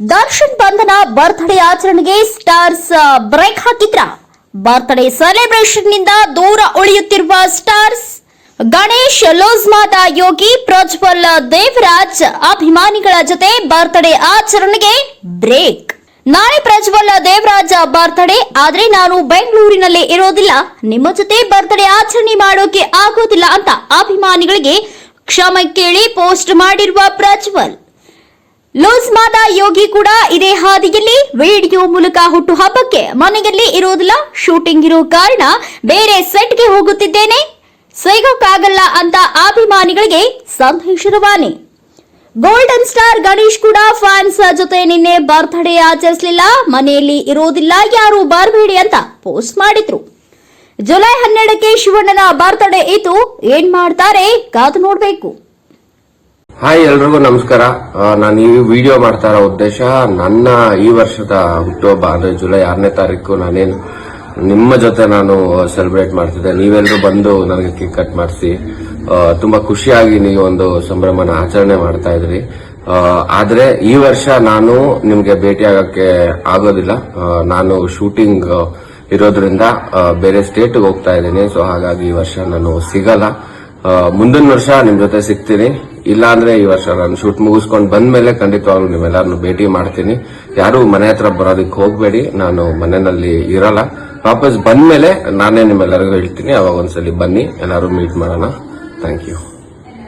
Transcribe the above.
ದರ್ಶನ್ ಬಂಧನ ಬರ್ತ್ಡೇ ಆಚರಣೆಗೆ stars break ಹಾಕಿದ್ರ. ಬರ್ತ್ಡೇ ಸೆಲೆಬ್ರೇಷನ್ನಿಂದ ದೂರ ಉಳಿಯುತ್ತಿರುವ ಸ್ಟಾರ್ಸ್, ಗಣೇಶ್ ಲೋಜ್ಮಾದ ಯೋಗಿ, ಪ್ರಜ್ವಲ್, ದೇವರಾಜ್ ಅಭಿಮಾನಿಗಳ ಜೊತೆ ಬರ್ತ್ಡೇ ಆಚರಣೆಗೆ ಬ್ರೇಕ್. ನಾಳೆ ಪ್ರಜ್ವಲ್, ದೇವರಾಜ್ ಬರ್ತ್ಡೇ, ಆದ್ರೆ ನಾನು ಬೆಂಗಳೂರಿನಲ್ಲಿ ಇರೋದಿಲ್ಲ. ನಿಮ್ಮ ಜೊತೆ ಬರ್ತ್ಡೇ ಆಚರಣೆ ಮಾಡೋಕೆ ಆಗೋದಿಲ್ಲ ಅಂತ ಅಭಿಮಾನಿಗಳಿಗೆ ಕ್ಷಮೆ ಕೇಳಿ ಪೋಸ್ಟ್ ಮಾಡಿರುವ ಪ್ರಜ್ವಲ್. ಲೂಸ್ ಮಾದ ಯೋಗಿ ಕೂಡ ಇದೇ ಹಾದಿಯಲ್ಲಿ ವಿಡಿಯೋ ಮೂಲಕ ಹುಟ್ಟು ಹಬ್ಬಕ್ಕೆ ಮನೆಯಲ್ಲಿ ಇರೋದಿಲ್ಲ. ಶೂಟಿಂಗ್ ಇರೋ ಕಾರಣ ಬೇರೆ ಸೆಟ್ಗೆ ಹೋಗುತ್ತಿದ್ದೇನೆ. ಸಿಗೋಕ್ಕಾಗಲ್ಲ ಅಂತ ಅಭಿಮಾನಿಗಳಿಗೆ ಸಂದೇಶ ರವಾನೆ. ಗೋಲ್ಡನ್ ಸ್ಟಾರ್ ಗಣೇಶ್ ಕೂಡ ಫ್ಯಾನ್ಸ್ ಜೊತೆ ನಿನ್ನೆ ಬರ್ತ್ಡೇ ಆಚರಿಸಲಿಲ್ಲ. ಮನೆಯಲ್ಲಿ ಇರೋದಿಲ್ಲ ಯಾರು ಬರಬೇಡಿ ಅಂತ ಪೋಸ್ಟ್ ಮಾಡಿದ್ರು. ಜುಲೈ ಹನ್ನೆರಡಕ್ಕೆ ಶಿವಣ್ಣನ ಬರ್ತ್ಡೇ ಇತ್ತು ಏನ್ ಮಾಡ್ತಾರೆ ಕಾದು ನೋಡ್ಬೇಕು. ಹಾಯ್ ಎಲ್ರಿಗೂ ನಮಸ್ಕಾರ. ನಾನು ಈ ವಿಡಿಯೋ ಮಾಡ್ತಾ ಇರೋ ಉದ್ದೇಶ, ನನ್ನ ಈ ವರ್ಷದ ಹುಟ್ಟುಹಬ್ಬ ಅಂದ್ರೆ ಜುಲೈ ಆರನೇ ತಾರೀಕು ನಾನೇನು ನಿಮ್ಮ ಜೊತೆ ನಾನು ಸೆಲೆಬ್ರೇಟ್ ಮಾಡ್ತಿದ್ದೆ. ನೀವೆಲ್ಲರೂ ಬಂದು ನನಗೆ ಕೇಕ್ ಕಟ್ ಮಾಡಿಸಿ ತುಂಬಾ ಖುಷಿಯಾಗಿ ನೀವು ಒಂದು ಸಂಭ್ರಮನ ಆಚರಣೆ ಮಾಡ್ತಾ ಇದ್ರಿ. ಆದ್ರೆ ಈ ವರ್ಷ ನಾನು ನಿಮ್ಗೆ ಭೇಟಿ ಆಗೋದಿಲ್ಲ. ನಾನು ಶೂಟಿಂಗ್ ಇರೋದ್ರಿಂದ ಬೇರೆ ಸ್ಟೇಟ್ಗೆ ಹೋಗ್ತಾ ಇದ್ದೀನಿ. ಸೊ ಹಾಗಾಗಿ ಈ ವರ್ಷ ನಾನು ಸಿಗಲ್ಲ. ಮುಂದಿನ ವರ್ಷ ನಿಮ್ ಜೊತೆ ಸಿಗ್ತೀನಿ. ಇಲ್ಲ ಅಂದ್ರೆ ಈ ವರ್ಷ ನಾನು ಶೂಟ್ ಮುಗಿಸ್ಕೊಂಡು ಬಂದ್ಮೇಲೆ ಖಂಡಿತವಾಗ್ಲೂ ನಿಮ್ಮೆಲ್ಲರನ್ನು ಭೇಟಿ ಮಾಡ್ತೀನಿ. ಯಾರು ಮನೆ ಹತ್ರ ಬರೋದಕ್ಕೆ ಹೋಗ್ಬೇಡಿ. ನಾನು ಮನೆಯಲ್ಲಿ ಇರಲ್ಲ. ವಾಪಸ್ ಬಂದ್ಮೇಲೆ ನಾನೇ ನಿಮ್ಮೆಲ್ಲರಿಗೂ ಹೇಳ್ತೀನಿ. ಅವಾಗ ಒಂದ್ಸಲಿ ಬನ್ನಿ. ಎಲ್ಲರೂ ಮೀಟ್ ಮಾಡೋಣ. Thank you